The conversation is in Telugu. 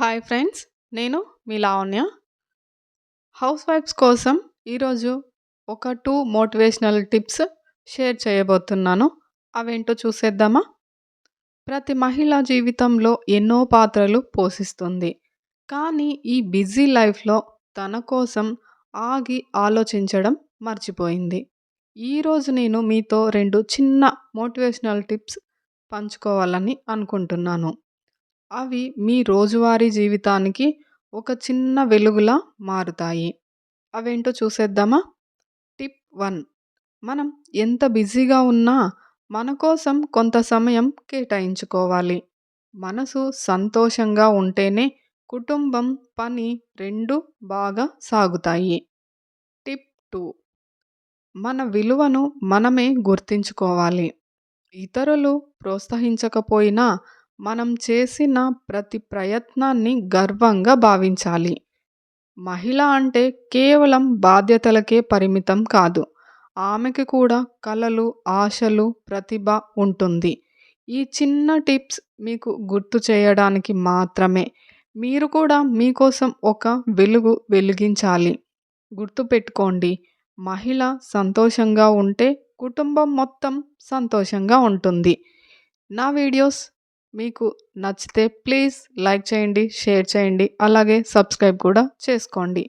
హాయ్ ఫ్రెండ్స్ నేను మీ లావణ్య. హౌస్ వైఫ్స్ కోసం ఈరోజు ఒక టూ మోటివేషనల్ టిప్స్ షేర్ చేయబోతున్నాను. అవేంటో చూసేద్దామా? ప్రతి మహిళ జీవితంలో ఎన్నో పాత్రలు పోషిస్తుంది. కానీ ఈ బిజీ లైఫ్లో తన కోసం ఆగి ఆలోచించడం మర్చిపోయింది. ఈరోజు నేను మీతో రెండు చిన్న మోటివేషనల్ టిప్స్ పంచుకోవాలని అనుకుంటున్నాను. అవి మీ రోజువారీ జీవితానికి ఒక చిన్న వెలుగులా మారుతాయి. అవేంటో చూసేద్దామా? Tip one. మనం ఎంత బిజీగా ఉన్నా మన కోసం కొంత సమయం కేటాయించుకోవాలి. మనసు సంతోషంగా ఉంటేనే కుటుంబం పని రెండు బాగా సాగుతాయి. Tip two. మన విలువను మనమే గుర్తించుకోవాలి. ఇతరులు ప్రోత్సహించకపోయినా మనం చేసిన ప్రతి ప్రయత్నాన్ని గర్వంగా భావించాలి. మహిళ అంటే కేవలం బాధ్యతలకే పరిమితం కాదు. ఆమెకి కూడా కళలు ఆశలు ప్రతిభ ఉంటుంది. ఈ చిన్న టిప్స్ మీకు గుర్తు చేయడానికి మాత్రమే. మీరు కూడా మీకోసం ఒక వెలుగు వెలిగించాలి. గుర్తుపెట్టుకోండి మహిళ సంతోషంగా ఉంటే కుటుంబం మొత్తం సంతోషంగా ఉంటుంది. నా వీడియోస్ మీకు నచ్చితే ప్లీజ్ లైక్ చేయండి షేర్ చేయండి అలాగే సబ్స్క్రైబ్ కూడా చేసుకోండి.